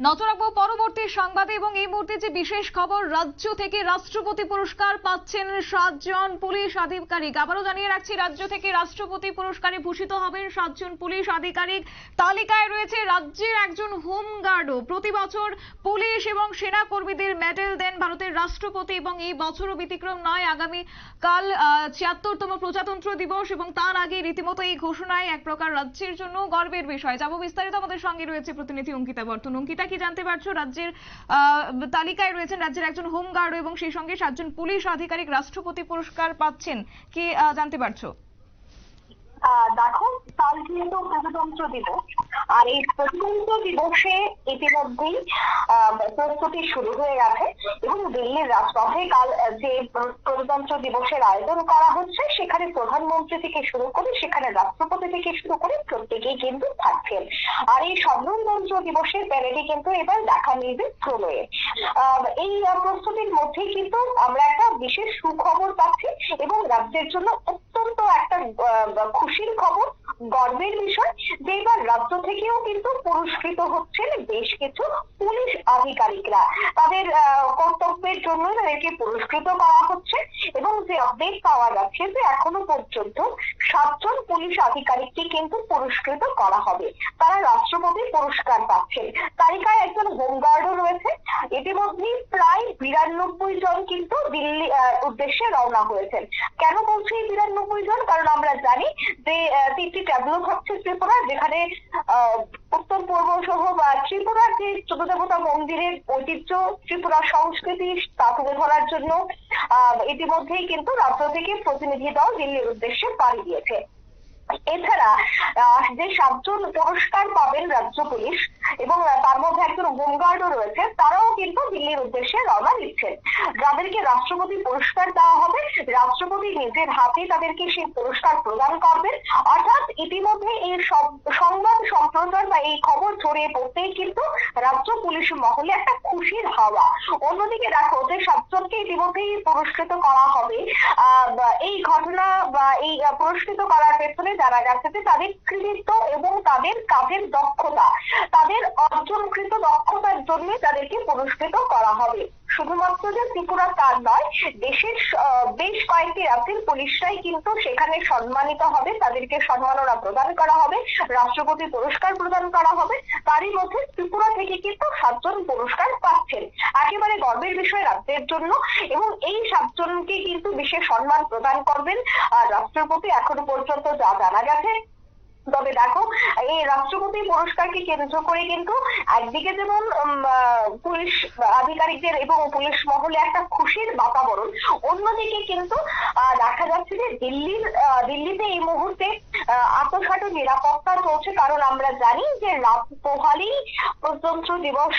নজর রাখব পরবর্তী সংবাদে এবং এই মুহূর্তে যে বিশেষ খবর, রাজ্য থেকে রাষ্ট্রপতি পুরস্কার পাচ্ছেন সাতজন পুলিশ আধিকারিক। আবারও জানিয়ে রাখছি, রাজ্য থেকে রাষ্ট্রপতি পুরস্কারে ভূষিত হবেন সাতজন পুলিশ আধিকারিক। তালিকায় রয়েছে রাজ্যের একজন হোমগার্ডও প্রতি বছর পুলিশ এবং সেনা কর্মীদের মেডেল দেন ভারতের রাষ্ট্রপতি এবং এই বছরও ব্যতিক্রম নয়। আগামী কাল ছিয়াত্তরতম প্রজাতন্ত্র দিবস এবং তার আগে রীতিমতো এই ঘোষণায় এক প্রকার রাজ্যের জন্য গর্বের বিষয়। যাব বিস্তারিত আমাদের সঙ্গে রয়েছে প্রতিনিধি অঙ্কিতা বর্তন। অঙ্কিতা কি জানতে পারছ? রাজ্যের তালিকায় রয়েছেন রাজ্যের একজন হোমগার্ড এবং সেই সঙ্গে সাতজন পুলিশ আধিকারিক রাষ্ট্রপতি পুরস্কার পাচ্ছেন। কি জানতে পারছ? দেখো কাল প্রজাতন্ত্র দিবস, আর এই প্রজাতন্ত্র দিবসে ইতিমধ্যেই প্রস্তুতি শুরু হয়ে গেছে এবং দিল্লির রাজপথে কাল যে প্রজাতন্ত্র দিবসের আয়োজন করা হচ্ছে, সেখানে প্রধানমন্ত্রী থেকে শুরু করে, সেখানে রাষ্ট্রপতি থেকে শুরু করে প্রত্যেকেই কিন্তু থাকছেন। আর এই সাধারণতন্ত্র দিবসের প্যারেডে কিন্তু এবার দেখা মিলবে প্রলয়ে। এই প্রস্তুতির মধ্যেই কিন্তু আমরা একটা বিশেষ সুখবর পাচ্ছি এবং রাজ্যের জন্য অত্যন্ত একটা খুশির খবর গর্বের বিষয় যে এবার রাজ্য থেকেও কিন্তু পুরস্কৃত হচ্ছেন বেশ কিছু পুলিশ আধিকারিকরা। তাদের কর্তব্যের জন্য তাদেরকে পুরস্কৃত করা হচ্ছে এবং যে আপডেট পাওয়া যাচ্ছে যে এখনও পর্যন্ত সাতজন পুলিশ আধিকারিককে কিন্তু পুরস্কৃত করা হবে। তারা রাষ্ট্রপতি পুরস্কার পাচ্ছেন। তালিকায় একজন হোমগার্ডও রয়েছে। ইতিমধ্যেই প্রায় বিরানব্বই জন কিন্তু দিল্লি উদ্দেশ্যে রওনা হয়েছেন। কেন বলছি বিরানব্বই জন? কারণ আমরা জানি যে তিনটি ট্যাবলো হচ্ছে ত্রিপুরা যেখানে উত্তর, পূর্ব সহ বা ত্রিপুরার যে চতুর্দেবতা মন্দিরের ঐতিহ্য, ত্রিপুরা সংস্কৃতি তা তুলে ধরার জন্য ইতিমধ্যেই কিন্তু রাজ্য থেকে প্রতিনিধি দল দিল্লির উদ্দেশ্যে পাড়ি দিয়েছে। এছাড়া যে সাতজন পুরস্কার পাবেন রাজ্য পুলিশ এবং তার মধ্যে একজন হোমগার্ডও রয়েছে, তারাও কিন্তু দিল্লির উদ্দেশ্যে রওনা দিচ্ছেন। যাদেরকে রাষ্ট্রপতি পুরস্কার দেওয়া হবে, রাষ্ট্রপতি নিজের হাতে তাদেরকে সেই পুরস্কার প্রদান করবেন। অর্থাৎ ইতিমধ্যে এই সব- সংবাদ সম্প্রচার বা এই খবর ছড়িয়ে পড়তেই কিন্তু রাজ্য পুলিশ মহলে একটা খুশির হাওয়া। অন্যদিকে দেখো, যে সাতজনকে ইতিমধ্যেই পুরস্কৃত করা হবে এই ঘটনা বা এই পুরস্কৃত করার পেছনে জানা যাচ্ছে তাদের কৃতিত্ব এবং তাদের কাজের দক্ষতা, তাদের অর্জনকৃত দক্ষতার জন্য তাদেরকে পুরস্কৃত করা হবে। শুধুমাত্র যে ত্রিপুরা তার নয়, দেশের বেশ কয়েকটি রাজ্যের পুলিশরাই কিন্তু সেখানে সম্মানিত হবে, তাদেরকে সম্মাননা প্রদান করা হবে, রাষ্ট্রপতি পুরস্কার প্রদান করা হবে। তারই মধ্যে ত্রিপুরা থেকে কিন্তু সাতজন পুরস্কার পাচ্ছেন। একেবারে গর্বের বিষয় রাজ্যের জন্য এবং এই সাতজনকে কিন্তু বিশেষ সম্মান প্রদান করবেন। আর রাষ্ট্রপতি এখনও পর্যন্ত যা জানা গেছে তবে দেখো এই রাষ্ট্রপতি পুরস্কারকে কেন্দ্র করে কিন্তু একদিকে যেমন পুলিশ আধিকারিকদের এবং পুলিশ মহলে একটা খুশির বাতাবরণ অন্যদিকে কিন্তু দেখা যাচ্ছে যে দিল্লির দিল্লিতে এই মুহূর্তে আহ, আতসাটো নিরাপত্তা চলছে কারণ আমরা জানি যে রাত পোহালেই প্রজাতন্ত্র দিবস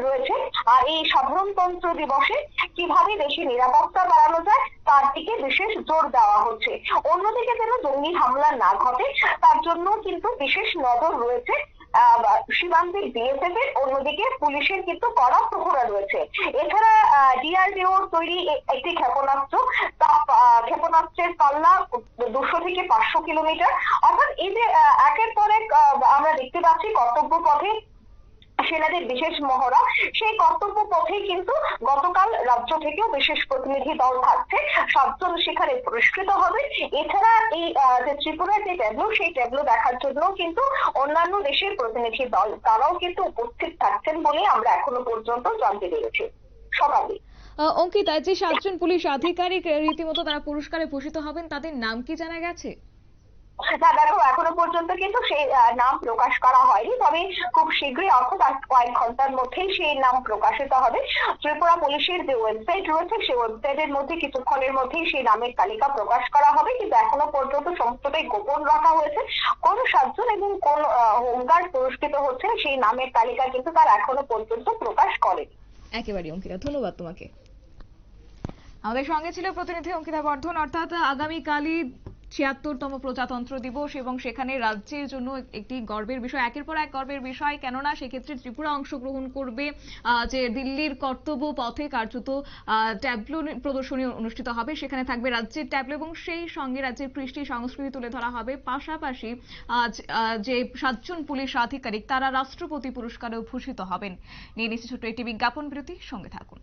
রয়েছে। আর এই সাধারণতন্ত্র দিবসে কীভাবে দেশে নিরাপত্তা বাড়ানো যায় তার দিকে বিশেষ জোর দেওয়া হচ্ছে। অন্যদিকে যেন জঙ্গি হামলা না ঘটে, তার জন্য কিন্তু বিশেষ নজর রয়েছে সীমান্তের বিএসএফ এর। অন্যদিকে পুলিশের কিন্তু কড়া প্রহরা রয়েছে। এছাড়া ডিআরডিও তৈরি একটি ক্ষেপণাস্ত্র, তা ক্ষেপণাস্ত্রের পাল্লা দুশো থেকে পাঁচশো কিলোমিটার। অর্থাৎ এই যে একের পর এক আমরা দেখতে পাচ্ছি কর্তব্য পথে সেনাদের বিশেষ মহড়া। সেই কর্তব্য পথে কিন্তু গতকাল রাজ্য থেকেও বিশেষ প্রতিনিধি দল থাকছে। সাতজন সেখানে পুরস্কৃত হবে। এছাড়া এই যে ত্রিপুরার যে ট্যাবলো সেই ট্যাবলো দেখার জন্য কিন্তু অন্যান্য দেশের প্রতিনিধি দল তারাও কিন্তু উপস্থিত থাকছেন বলে আমরা এখনও পর্যন্ত জানতে পেরেছি। আহ, অঙ্কিতা যে সাতজন পুলিশ আধিকারিক রীতিমতো তারা পুরস্কারে ভূষিত হবেন তাদের নাম কি জানা গেছে? না দেখো, এখনও পর্যন্ত কিন্তু সেই নাম প্রকাশ করা হয়নি, তবে খুব শীঘ্রই, অর্থাৎ কয়েক ঘণ্টার মধ্যেই সেই নাম প্রকাশিত হবে। ত্রিপুরা পুলিশের যে ওয়েবসাইট রয়েছে, সেই ওয়েবসাইটের মধ্যে কিছুক্ষণের মধ্যেই সেই নামের তালিকা প্রকাশ করা হবে, কিন্তু এখনও পর্যন্ত সমস্তটাই গোপন রাখা হয়েছে। কোন সাতজন এবং কোন হোমগার্ড পুরস্কৃত হচ্ছে, সেই নামের তালিকা কিন্তু তার এখনও পর্যন্ত প্রকাশ করেনি। একেবারে, অঙ্কিতা, ধন্যবাদ তোমাকে। আমাদের সঙ্গে ছিল প্রতিনিধি অঙ্কিতা বর্ধন, অর্থাৎ আগামীকালই ছিয়াত্তরতম প্রজাতন্ত্র দিবস এবং সেখানে রাজ্যের জন্য একটি গর্বের বিষয়, একের পর এক গর্বের বিষয়। কেননা সেক্ষেত্রে ত্রিপুরা অংশগ্রহণ করবে যে দিল্লির কর্তব্য পথে কার্যত ট্যাবলো প্রদর্শনী অনুষ্ঠিত হবে। সেখানে থাকবে রাজ্যের ট্যাবলো এবং সেই সঙ্গে রাজ্যের কৃষ্টি সংস্কৃতি তুলে ধরা হবে। পাশাপাশি যে সাতজন পুলিশ আধিকারিক, তারা রাষ্ট্রপতি পুরস্কারেও ভূষিত হবেন। নিয়ে নিচ্ছে ছোট্ট একটি বিজ্ঞাপন বিরতি, সঙ্গে থাকুন।